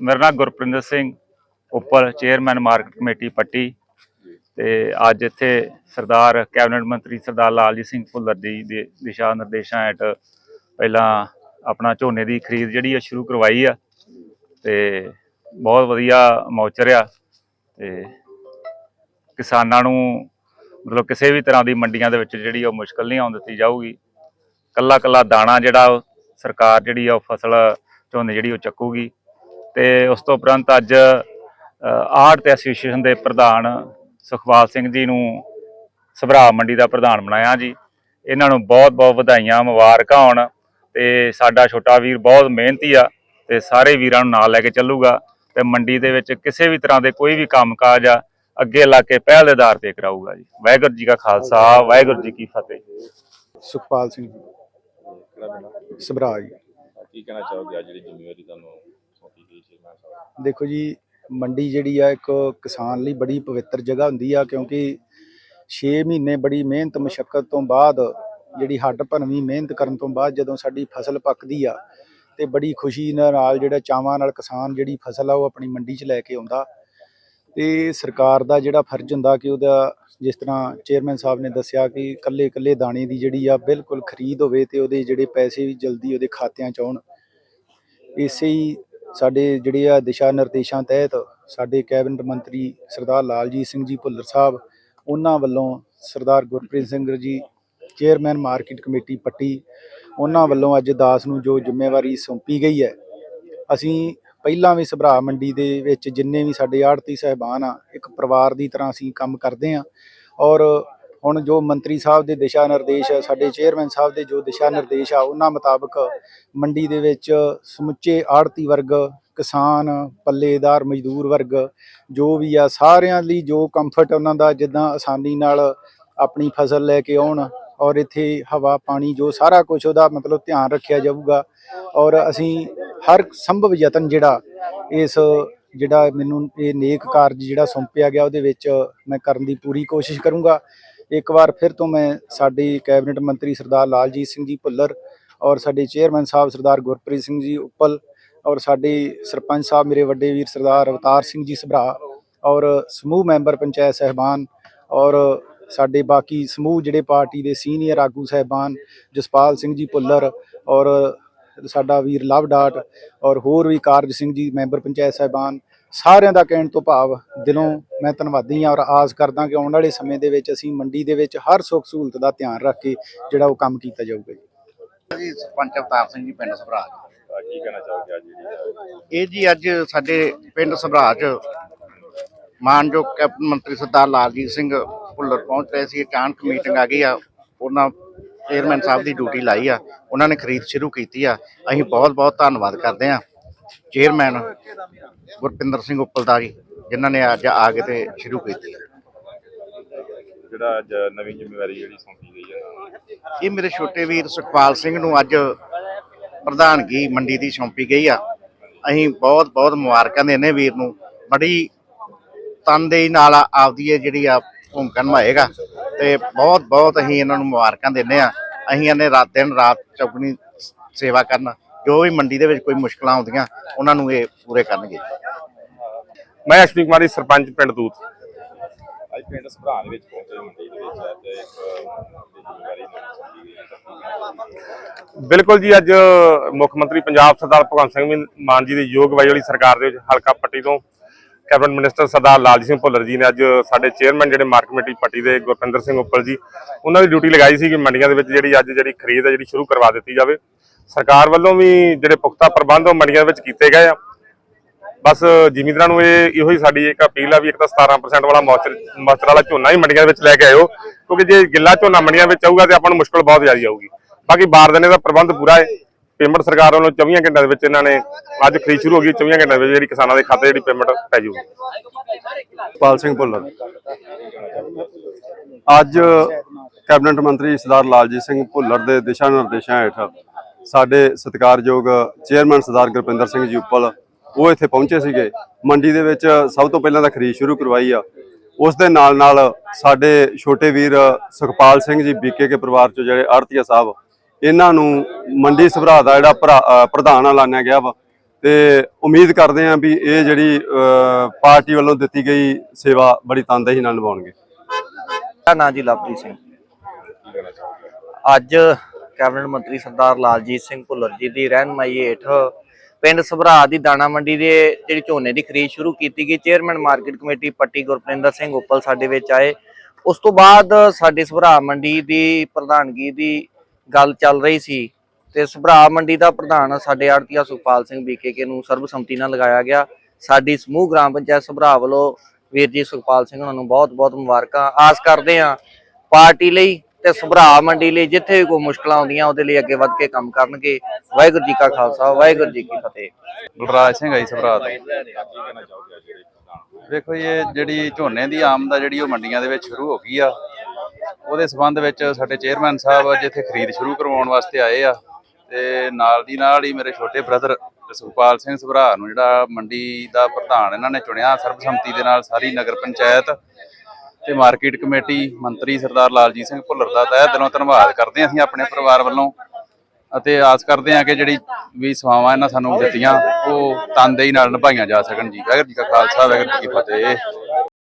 ਮੇਰਾ ਨਾਮ Gurprinder Singh Uppal chairman market committee Patti ਤੇ ਅੱਜ ਇੱਥੇ ਸਰਦਾਰ ਕੈਬਨਿਟ ਮੰਤਰੀ ਸਰਦਾਰ ਲਾਲਜੀਤ ਸਿੰਘ ਭੁੱਲਰ ਜੀ ਦੇ ਦਿਸ਼ਾ ਨਿਰਦੇਸ਼ਾਂ ਹੇਠ ਪਹਿਲਾਂ ਆਪਣਾ ਝੋਨੇ ਦੀ ਖਰੀਦ ਜਿਹੜੀ ਆ ਸ਼ੁਰੂ ਕਰਵਾਈ ਆ ਤੇ ਬਹੁਤ ਵਧੀਆ ਮੌਚਰ ਆ ਤੇ ਕਿਸਾਨਾਂ ਨੂੰ ਮਤਲਬ ਕਿਸੇ ਵੀ ਤਰ੍ਹਾਂ ਦੀ ਮੰਡੀਆਂ ਦੇ ਵਿੱਚ ਜਿਹੜੀ ਉਹ ਮੁਸ਼ਕਲ ਨਹੀਂ ਆਉਣ ਦਿੱਤੀ ਜਾਊਗੀ। ਕੱਲਾ ਕੱਲਾ ਦਾਣਾ ਜਿਹੜਾ ਸਰਕਾਰ ਜਿਹੜੀ ਆ ਉਹ ਫਸਲ ਝੋਨੇ ਜਿਹੜੀ ਉਹ ਚੱਕੂਗੀ। ਤੇ ਉਸ ਤੋਂ ਉਪਰੰਤ ਅੱਜ ਆਰਟ ਤੇ ਐਸੋਸੀਏਸ਼ਨ ਦੇ ਪ੍ਰਧਾਨ ਸੁਖਪਾਲ ਸਿੰਘ ਜੀ ਨੂੰ ਸਭਰਾ ਮੰਡੀ ਦਾ ਪ੍ਰਧਾਨ ਬਣਾਇਆ ਜੀ। ਇਹਨਾਂ ਨੂੰ ਬਹੁਤ ਬਹੁਤ ਵਧਾਈਆਂ ਮੁਬਾਰਕਾਂ ਹੋਣ ਤੇ ਸਾਡਾ ਛੋਟਾ ਵੀਰ ਬਹੁਤ ਮਿਹਨਤੀ ਆ ਤੇ ਸਾਰੇ ਵੀਰਾਂ ਨੂੰ ਨਾਲ ਲੈ ਕੇ ਚੱਲੂਗਾ ਤੇ ਮੰਡੀ ਦੇ ਵਿੱਚ ਕਿਸੇ ਵੀ ਤਰ੍ਹਾਂ ਦੇ ਕੋਈ ਵੀ ਕੰਮਕਾਜ ਆ ਅੱਗੇ ਲਾ ਕੇ ਪਹਿਲ ਦੇ ਆਧਾਰ ਤੇ ਕਰਾਊਗਾ ਜੀ। ਵਾਹਿਗੁਰੂ ਜੀ ਕਾ ਖਾਲਸਾ ਵਾਹਿਗੁਰੂ ਜੀ ਕੀ ਫਤਿਹ। ਸੁਖਪਾਲ ਸਿੰਘ ਸਭਰਾ ਜੀ। ਕੀ ਕਹਿਣਾ ਚਾਹੋਗੇ ਅੱਜ ਜਿਹੜੀ ਜ਼ਿੰਮੇਵਾਰੀ ਤੁਹਾਨੂੰ ਸੌਂਪੀ ਗਈ ਸੀ ਮੈਂ ਸਾਹਿਬ ਦੇਖੋ ਜੀ, ਮੰਡੀ ਜਿਹੜੀ ਆ ਇੱਕ ਕਿਸਾਨ ਲਈ ਬੜੀ ਪਵਿੱਤਰ ਜਗ੍ਹਾ ਹੁੰਦੀ ਆ, ਕਿਉਂਕਿ 6 ਮਹੀਨੇ ਬੜੀ ਮਿਹਨਤ ਮੁਸ਼ਕਲ ਤੋਂ ਬਾਅਦ ਜਿਹੜੀ ਹੱਡ ਭਰਵੀਂ ਮਿਹਨਤ ਕਰਨ ਤੋਂ ਬਾਅਦ ਜਦੋਂ ਸਾਡੀ ਫਸਲ ਪੱਕਦੀ ਆ ਤੇ ਬੜੀ ਖੁਸ਼ੀ ਨਾਲ ਜਿਹੜਾ ਚਾਵਾਂ ਨਾਲ ਕਿਸਾਨ ਜਿਹੜੀ ਫਸਲ ਆ ਉਹ ਆਪਣੀ ਮੰਡੀ 'ਚ ਲੈ ਕੇ ਆਉਂਦਾ। ਤੇ ਸਰਕਾਰ ਦਾ ਜਿਹੜਾ ਫਰਜ਼ ਹੁੰਦਾ ਕਿ ਉਹਦਾ ਜਿਸ ਤਰ੍ਹਾਂ ਚੇਅਰਮੈਨ ਸਾਹਿਬ ਨੇ ਦੱਸਿਆ ਕਿ ਕੱਲੇ ਕੱਲੇ ਦਾਣੇ ਦੀ ਜਿਹੜੀ ਆ ਬਿਲਕੁਲ ਖਰੀਦ ਹੋਵੇ ਤੇ ਉਹਦੇ ਜਿਹੜੇ ਪੈਸੇ ਵੀ ਜਲਦੀ ਉਹਦੇ ਖਾਤਿਆਂ 'ਚ ਆਉਣ। ਇਸੇ ਹੀ ਸਾਡੇ ਜਿਹੜੇ ਆ ਦਿਸ਼ਾ ਨਿਰਦੇਸ਼ਾਂ ਤਹਿਤ ਸਾਡੇ ਕੈਬਨਿਟ ਮੰਤਰੀ ਸਰਦਾਰ ਲਾਲਜੀਤ ਸਿੰਘ ਜੀ ਭੁੱਲਰ ਸਾਹਿਬ, ਉਹਨਾਂ ਵੱਲੋਂ ਸਰਦਾਰ ਗੁਰਪ੍ਰੀਤ ਸਿੰਘ ਜੀ, ਚੇਅਰਮੈਨ ਮਾਰਕੀਟ ਕਮੇਟੀ ਪੱਟੀ, ਉਹਨਾਂ ਵੱਲੋਂ ਅੱਜ ਦਾਸ ਨੂੰ ਜੋ ਜ਼ਿੰਮੇਵਾਰੀ ਸੌਂਪੀ ਗਈ ਹੈ, ਅਸੀਂ ਪਹਿਲਾਂ ਵੀ ਸਭਰਾ ਮੰਡੀ ਦੇ ਵਿੱਚ ਜਿੰਨੇ ਵੀ ਸਾਡੇ ਆੜਤੀ ਸਹਿਬਾਨ ਆ, ਇੱਕ ਪਰਿਵਾਰ ਦੀ ਤਰ੍ਹਾਂ ਅਸੀਂ ਕੰਮ ਕਰਦੇ ਆ ਔਰ ਹੁਣ ਜੋ ਮੰਤਰੀ ਸਾਹਿਬ ਦੇ ਦਿਸ਼ਾ ਨਿਰਦੇਸ਼ ਸਾਡੇ ਚੇਅਰਮੈਨ ਸਾਹਿਬ ਦੇ ਜੋ ਦਿਸ਼ਾ ਨਿਰਦੇਸ਼ ਆ, ਉਹਨਾਂ ਮੁਤਾਬਕ ਮੰਡੀ ਦੇ ਵਿੱਚ ਸਮੁੱਚੇ ਆੜਤੀ ਵਰਗ, ਕਿਸਾਨ, ਪੱਲੇਦਾਰ, ਮਜ਼ਦੂਰ ਵਰਗ ਜੋ ਵੀ ਆ, ਸਾਰਿਆਂ ਲਈ ਜੋ ਕੰਫਰਟ ਉਹਨਾਂ ਦਾ ਜਿੱਦਾਂ ਆਸਾਨੀ ਨਾਲ ਆਪਣੀ ਫਸਲ ਲੈ ਕੇ ਆਉਣ ਔਰ ਇੱਥੇ ਹਵਾ, ਪਾਣੀ ਜੋ ਸਾਰਾ ਕੁਝ ਉਹਦਾ ਮਤਲਬ ਧਿਆਨ ਰੱਖਿਆ ਜਾਊਗਾ ਔਰ ਅਸੀਂ ਹਰ ਸੰਭਵ ਯਤਨ ਜਿਹੜਾ ਇਸ ਜਿਹੜਾ ਮੈਨੂੰ ਇਹ ਨੇਕ ਕਾਰਜ ਜਿਹੜਾ ਸੌਂਪਿਆ ਗਿਆ ਉਹਦੇ ਵਿੱਚ ਮੈਂ ਕਰਨ ਦੀ ਪੂਰੀ ਕੋਸ਼ਿਸ਼ ਕਰੂੰਗਾ। ਇੱਕ ਵਾਰ ਫਿਰ ਤੋਂ ਮੈਂ ਸਾਡੇ ਕੈਬਨਿਟ ਮੰਤਰੀ ਸਰਦਾਰ ਲਾਲਜੀਤ ਸਿੰਘ ਜੀ ਭੁੱਲਰ ਔਰ ਸਾਡੇ ਚੇਅਰਮੈਨ ਸਾਹਿਬ ਸਰਦਾਰ ਗੁਰਪ੍ਰੀਤ ਸਿੰਘ ਜੀ ਉੱਪਲ ਔਰ ਸਾਡੇ ਸਰਪੰਚ ਸਾਹਿਬ ਮੇਰੇ ਵੱਡੇ ਵੀਰ ਸਰਦਾਰ ਅਵਤਾਰ ਸਿੰਘ ਜੀ ਸਭਰਾ ਔਰ ਸਮੂਹ ਮੈਂਬਰ ਪੰਚਾਇਤ ਸਹਿਬਾਨ ਔਰ ਸਾਡੇ ਬਾਕੀ ਸਮੂਹ ਜਿਹੜੇ ਪਾਰਟੀ ਦੇ ਸੀਨੀਅਰ ਆਗੂ ਸਹਿਬਾਨ ਜਸਪਾਲ ਸਿੰਘ ਜੀ ਭੁੱਲਰ ਔਰ ਸਾਡਾ ਵੀਰ ਲਵ ਡਾਟ ਔਰ ਹੋਰ ਵੀ ਕਾਰਜ ਸਿੰਘ ਜੀ ਮੈਂਬਰ ਪੰਚਾਇਤ ਸਹਿਬਾਨ ਸਾਰਿਆਂ ਦਾ ਕਹਿਣ ਤੋਂ ਭਾਵ ਦਿਲੋਂ ਮੈਂ ਧੰਨਵਾਦੀ ਹਾਂ ਔਰ ਆਸ ਕਰਦਾ ਕਿ ਆਉਣ ਵਾਲੇ ਸਮੇਂ ਦੇ ਵਿੱਚ ਅਸੀਂ ਮੰਡੀ ਦੇ ਵਿੱਚ ਹਰ ਸੁੱਖ ਸਹੂਲਤ ਦਾ ਧਿਆਨ ਰੱਖ ਕੇ ਜਿਹੜਾ ਉਹ ਕੰਮ ਕੀਤਾ ਜਾਊਗਾ ਜੀ। ਜੀ ਸਰਪੰਚ ਅਵਤਾਰ ਸਿੰਘ ਜੀ ਪਿੰਡ ਸਭਰਾਜ ਕੀ ਕਹਿਣਾ ਚਾਹੋਗੇ ਅੱਜ ਜਿਹੜੀ ਇਹ ਜੀ ਅੱਜ ਸਾਡੇ ਪਿੰਡ ਸਭਰਾਜ ਮਾਨਯੋਗ ਕੈਬਨਿਟ ਮੰਤਰੀ ਸਰਦਾਰ ਲਾਲਜੀਤ ਸਿੰਘ ਭੁੱਲਰ ਪਹੁੰਚ ਰਹੇ ਸੀ ਅਚਾਨਕ ਮੀਟਿੰਗ ਆ ਗਈ ਆ ਉਹਨਾਂ ਚੇਅਰਮੈਨ ਸਾਹਿਬ ਦੀ ਡਿਊਟੀ ਲਾਈ ਆ ਉਹਨਾਂ ਨੇ ਖਰੀਦ ਸ਼ੁਰੂ ਕੀਤੀ ਆ। ਅਸੀਂ ਬਹੁਤ ਬਹੁਤ ਧੰਨਵਾਦ ਕਰਦੇ ਆ ਚੇਅਰਮੈਨ ਗੁਰਪਿੰਦਰ ਸਿੰਘ ਉੱਪਲ ਦਾ ਜੀ ਜਿਨ੍ਹਾਂ ਨੇ ਅੱਜ ਆ ਕੇ ਤੇ ਸ਼ੁਰੂ ਕੀਤੀ ਆ ਜਿਹੜਾ ਅੱਜ ਨਵੀਂ ਜ਼ਿੰਮੇਵਾਰੀ ਜਿਹੜੀ ਸੌਂਪੀ ਗਈ ਹੈ। ਇਹ ਮੇਰੇ ਛੋਟੇ ਵੀਰ ਸੁਖਪਾਲ ਸਿੰਘ ਨੂੰ ਅੱਜ ਪ੍ਰਧਾਨਗੀ ਮੰਡੀ ਦੀ ਸੌਂਪੀ ਗਈ ਆ। ਅਸੀਂ ਬਹੁਤ ਬਹੁਤ ਮੁਬਾਰਕਾਂ ਦਿੰਦੇ ਵੀਰ ਨੂੰ। ਬੜੀ ਤਨਦੇਹੀ ਨਾਲ ਆਪਦੀ ਇਹ ਜਿਹੜੀ ਆ ਭੂਮਿਕਾ ਨਿਭਾਏਗਾ ਤੇ ਬਹੁਤ ਬਹੁਤ ਅਸੀਂ ਇਹਨਾਂ ਨੂੰ ਮੁਬਾਰਕਾਂ ਦਿੰਦੇ ਆ ਅਸੀਂ ਇਹਨੇ ਰਾਤ ਦਿਨ ਰਾਤ ਚੌਗਣੀ ਸੇਵਾ ਕਰਨ ਜੋ ਵੀ ਮੰਡੀ ਦੇ ਵਿੱਚ ਕੋਈ ਮੁਸ਼ਕਲਾਂ ਆਉਂਦੀਆਂ ਉਹਨਾਂ ਨੂੰ ਇਹ ਪੂਰੇ ਕਰਨਗੇ। ਮੈਂ ਅਸ਼ਵਨੀ ਕੁਮਾਰੀ ਸਰਪੰਚ ਪਿੰਡ ਦੂਤ। ਅੱਜ ਪਿੰਡ ਸਭਰਾ ਦੇ ਵਿੱਚ ਪਹੁੰਚੇ ਮੰਡੀ ਦੇ ਵਿੱਚ ਇੱਕ ਤਾਂ ਕੀ ਕਹਿਣਾ ਚਾਹੋਗੇ? ਬਿਲਕੁਲ ਜੀ ਅੱਜ ਮੁੱਖ ਮੰਤਰੀ ਪੰਜਾਬ ਸਰਦਾਰ ਭਗਵੰਤ ਸਿੰਘ ਮਾਨ ਜੀ ਦੀ ਯੋਗ ਵਾਈ ਵਾਲੀ ਸਰਕਾਰ ਦੇ ਵਿੱਚ ਹਲਕਾ ਪੱਟੀ ਤੋਂ ਕੈਬਨਿਟ ਮਿਨਿਸਟਰ ਸਰਦਾਰ ਲਾਲਜੀਤ ਸਿੰਘ ਭੁੱਲਰ ਜੀ ਨੇ ਅੱਜ ਸਾਡੇ ਚੇਅਰਮੈਨ ਜਿਹੜੇ ਮਾਰਕ ਕਮੇਟੀ ਪੱਟੀ ਦੇ ਗੁਰਪਿੰਦਰ ਸਿੰਘ ਉੱਪਲ ਜੀ ਉਹਨਾਂ ਦੀ ਡਿਊਟੀ ਲਗਾਈ ਸੀ ਕਿ ਮੰਡੀਆਂ ਦੇ ਵਿੱਚ ਜਿਹੜੀ ਅੱਜ ਜਿਹੜੀ ਖਰੀਦ ਹੈ ਜਿਹੜੀ ਸ਼ੁਰੂ ਕਰਵਾ ਦਿੱਤੀ ਜਾਵੇ। ਸਰਕਾਰ ਵੱਲੋਂ ਵੀ ਜਿਹੜੇ ਪੁਖਤਾ ਪ੍ਰਬੰਧ ਉਹ ਮੰਡੀਆਂ ਵਿੱਚ ਕੀਤੇ ਗਏ ਆ। ਬਸ ਜ਼ਿਮੀਂਦਾਰਾਂ ਨੂੰ ਇਹ ਇਹੋ ਹੀ ਸਾਡੀ ਇੱਕ ਅਪੀਲ ਆ ਵੀ ਇੱਕ ਤਾਂ 17% ਵਾਲਾ ਮੌਚਰ ਵਾਲਾ ਝੋਨਾ ਹੀ ਮੰਡੀਆਂ ਵਿੱਚ ਲੈ ਕੇ ਆਇਓ, ਕਿਉਂਕਿ ਜੇ ਗਿੱਲਾ ਝੋਨਾ ਮੰਡੀਆਂ ਵਿੱਚ ਆਊਗਾ ਤੇ ਆਪਾਂ ਨੂੰ ਮੁਸ਼ਕਲ ਬਹੁਤ ਜ਼ਿਆਦਾ ਆਊਗੀ। ਬਾਕੀ ਬਾਰਦਾਨੇ ਦਾ ਪ੍ਰਬੰਧ ਪੂਰਾ ਹੈ। ਪੇਮੈਂਟ ਸਰਕਾਰ ਵੱਲੋਂ 24 ਘੰਟਿਆਂ ਦੇ ਵਿੱਚ ਇਹਨਾਂ ਨੇ, ਅੱਜ ਖਰੀਦ ਸ਼ੁਰੂ ਹੋ ਗਈ 24 ਘੰਟਿਆਂ ਦੇ ਵਿੱਚ ਜਿਹੜੀ ਕਿਸਾਨਾਂ ਦੇ ਖਾਤੇ ਜਿਹੜੀ ਪੇਮੈਂਟ ਪੈ ਜਾਊਗੀ ਪਾਲ ਸਿੰਘ ਭੁੱਲਰ। ਅੱਜ ਕੈਬਨਿਟ ਮੰਤਰੀ ਸਰਦਾਰ ਲਾਲਜੀਤ ਸਿੰਘ ਭੁੱਲਰ ਦੇ ਦਿਸ਼ਾ ਨਿਰਦੇਸ਼ਾਂ ਹੇਠ ਸਾਡੇ ਸਤਿਕਾਰਯੋਗ ਚੇਅਰਮੈਨ ਸਰਦਾਰ ਗੁਰਪਿੰਦਰ ਸਿੰਘ ਜੀ ਉੱਪਲ ਉਹ ਇੱਥੇ ਪਹੁੰਚੇ ਸੀਗੇ। ਮੰਡੀ ਦੇ ਵਿੱਚ ਸਭ ਤੋਂ ਪਹਿਲਾਂ ਤਾਂ ਖਰੀਦ ਸ਼ੁਰੂ ਕਰਵਾਈ ਆ। ਉਸ ਦੇ ਨਾਲ ਨਾਲ ਸਾਡੇ ਛੋਟੇ ਵੀਰ ਸੁਖਪਾਲ ਸਿੰਘ ਜੀ ਬੀਕੇ ਕੇ ਪਰਿਵਾਰ ਚੋਂ ਜਿਹੜੇ ਆੜਤੀਆ ਸਾਹਿਬ ਇਹਨਾਂ ਨੂੰ ਮੰਡੀ ਸਭਰਾ ਦਾ ਜਿਹੜਾ ਭਰਾ- ਅ, ਪ੍ਰਧਾਨ ਐਲਾਨਿਆ ਗਿਆ ਵਾ। ਤੇ ਉਮੀਦ ਕਰਦੇ ਹਾਂ ਵੀ ਇਹ ਜਿਹੜੀ ਪਾਰਟੀ ਵੱਲੋਂ ਦਿੱਤੀ ਗਈ ਸੇਵਾ ਬੜੀ ਤਨਦੇਹੀ ਨਾਲ ਨਿਭਾਉਣਗੇ। ਮੇਰਾ ਨਾਂ ਜੀ ਲਵਪ੍ਰੀਤ ਸਿੰਘ। ਅੱਜ ਕੈਬਨਿਟ ਮੰਤਰੀ ਸਰਦਾਰ ਲਾਲਜੀਤ ਸਿੰਘ ਭੁੱਲਰ ਜੀ ਦੀ ਰਹਿਨਮਾਈ ਹੇਠ ਪਿੰਡ ਸਭਰਾ ਦੀ ਦਾਣਾ ਮੰਡੀ ਦੇ ਜਿਹੜੀ ਝੋਨੇ ਦੀ ਖਰੀਦ ਸ਼ੁਰੂ ਕੀਤੀ ਗਈ। Chairman market committee Patti Gurprinder Singh Uppal ਸਾਡੇ ਵਿੱਚ ਆਏ। ਉਸ ਤੋਂ ਬਾਅਦ ਸਾਡੇ ਸਭਰਾ ਮੰਡੀ ਦੀ ਪ੍ਰਧਾਨਗੀ ਦੀ ਗੱਲ ਚੱਲ ਰਹੀ ਸੀ ਤੇ ਸਭਰਾ ਮੰਡੀ ਦਾ ਪ੍ਰਧਾਨ ਸਾਡੇ ਆੜਤੀਆ ਸੁਖਪਾਲ ਸਿੰਘ ਬੀਕੇਕੇ ਨੂੰ ਸਰਬਸੰਮਤੀ ਨਾਲ ਲਗਾਇਆ ਗਿਆ। ਸਾਡੀ ਸਮੂਹ ਗ੍ਰਾਮ ਪੰਚਾਇਤ ਸਭਰਾ ਵੱਲੋਂ ਵੀਰ ਜੀ ਸੁਖਪਾਲ ਸਿੰਘ ਉਹਨਾਂ ਨੂੰ ਬਹੁਤ-ਬਹੁਤ ਮੁਬਾਰਕਾਂ। ਆਸ ਕਰਦੇ ਹਾਂ ਪਾਰਟੀ ਲਈ ਤੇ ਸਭਰਾ ਮੰਡੀ ਲਈ ਜਿੱਥੇ ਵੀ ਕੋਈ ਮੁਸ਼ਕਲਾਂ ਆਉਂਦੀਆਂ, ਉਹਦੇ ਲਈ ਅੱਗੇ ਵੱਧ ਕੇ ਕੰਮ ਕਰਨਗੇ। ਵਾਹਿਗੁਰੂ ਜੀ ਕਾ ਖਾਲਸਾ, ਵਾਹਿਗੁਰੂ ਜੀ ਕੀ ਫਤਿਹ। ਬਲਰਾਜ ਸਿੰਘ ਆਈ ਸਭਰਾ ਤੋਂ ਵੇਖੋ ਇਹ ਜਿਹੜੀ ਝੋਨੇ ਦੀ ਆਮਦ ਆ, ਜਿਹੜੀ ਉਹ ਮੰਡੀਆਂ ਦੇ ਵਿੱਚ ਸ਼ੁਰੂ ਹੋ ਗਈ ਆ। ਉਹਦੇ ਸਬੰਧ ਵਿੱਚ ਸਾਡੇ ਚੇਅਰਮੈਨ ਸਾਹਿਬ ਜਿੱਥੇ ਖਰੀਦ ਸ਼ੁਰੂ ਕਰਵਾਉਣ ਵਾਸਤੇ ਆਏ ਆ, ਤੇ ਨਾਲ ਦੀ ਨਾਲ ਹੀ ਮੇਰੇ ਛੋਟੇ ਬ੍ਰਦਰ ਸੁਖਪਾਲ ਸਿੰਘ ਸੁਭਰਾ ਨੂੰ ਜਿਹੜਾ ਮੰਡੀ ਦਾ ਪ੍ਰਧਾਨ ਇਹਨਾਂ ਨੇ ਚੁਣਿਆ, ਸਰਬਸੰਮਤੀ ਦੇ ਨਾਲ ਸਾਰੀ ਨਗਰ ਪੰਚਾਇਤ ਤੇ ਮਾਰਕੀਟ ਕਮੇਟੀ ਮੰਤਰੀ ਸਰਦਾਰ ਲਾਲਜੀਤ ਸਿੰਘ ਭੁੱਲਰ ਦਾ ਤਹਿ ਦਿਲੋਂ ਧੰਨਵਾਦ ਕਰਦੇ ਹਾਂ ਅਸੀਂ ਆਪਣੇ ਪਰਿਵਾਰ ਵੱਲੋਂ। ਅਤੇ ਆਸ ਕਰਦੇ ਹਾਂ ਕਿ ਜਿਹੜੀ ਵੀ ਸੇਵਾਵਾਂ ਇਹਨਾਂ ਸਾਨੂੰ ਦਿੱਤੀਆਂ, ਉਹ ਤਨਦੇਹੀ ਨਾਲ ਨਿਭਾਈਆਂ ਜਾ ਸਕਣ ਜੀ। ਵਾਹਿਗੁਰੂ ਜੀ ਕਾ ਖਾਲਸਾ, ਵਾਹਿਗੁਰੂ ਜੀ ਕੀ ਫਤਿਹ।